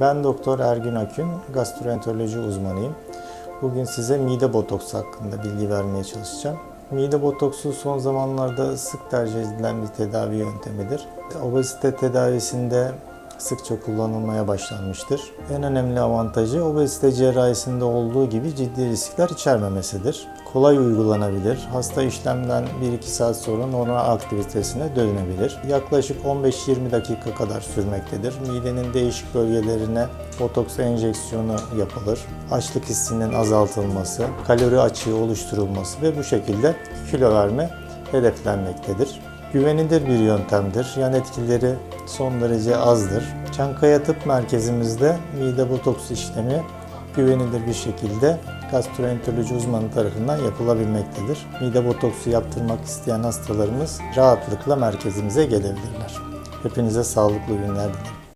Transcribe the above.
Ben Doktor Ergün Akün, gastroenteroloji uzmanıyım. Bugün size mide botoksu hakkında bilgi vermeye çalışacağım. Mide botoksu son zamanlarda sık tercih edilen bir tedavi yöntemidir. Obezite tedavisinde sıkça kullanılmaya başlanmıştır. En önemli avantajı obezite cerrahisinde olduğu gibi ciddi riskler içermemesidir. Kolay uygulanabilir. Hasta işlemden 1-2 saat sonra normal aktivitesine dönebilir. Yaklaşık 15-20 dakika kadar sürmektedir. Midenin değişik bölgelerine botoks enjeksiyonu yapılır. Açlık hissinin azaltılması, kalori açığı oluşturulması ve bu şekilde kilo verme hedeflenmektedir. Güvenilir bir yöntemdir. Yan etkileri son derece azdır. Çankaya Tıp Merkezimizde mide botoks işlemi güvenilir bir şekilde gastroenteroloji uzmanı tarafından yapılabilmektedir. Mide botoksu yaptırmak isteyen hastalarımız rahatlıkla merkezimize gelebilirler. Hepinize sağlıklı günler dilerim.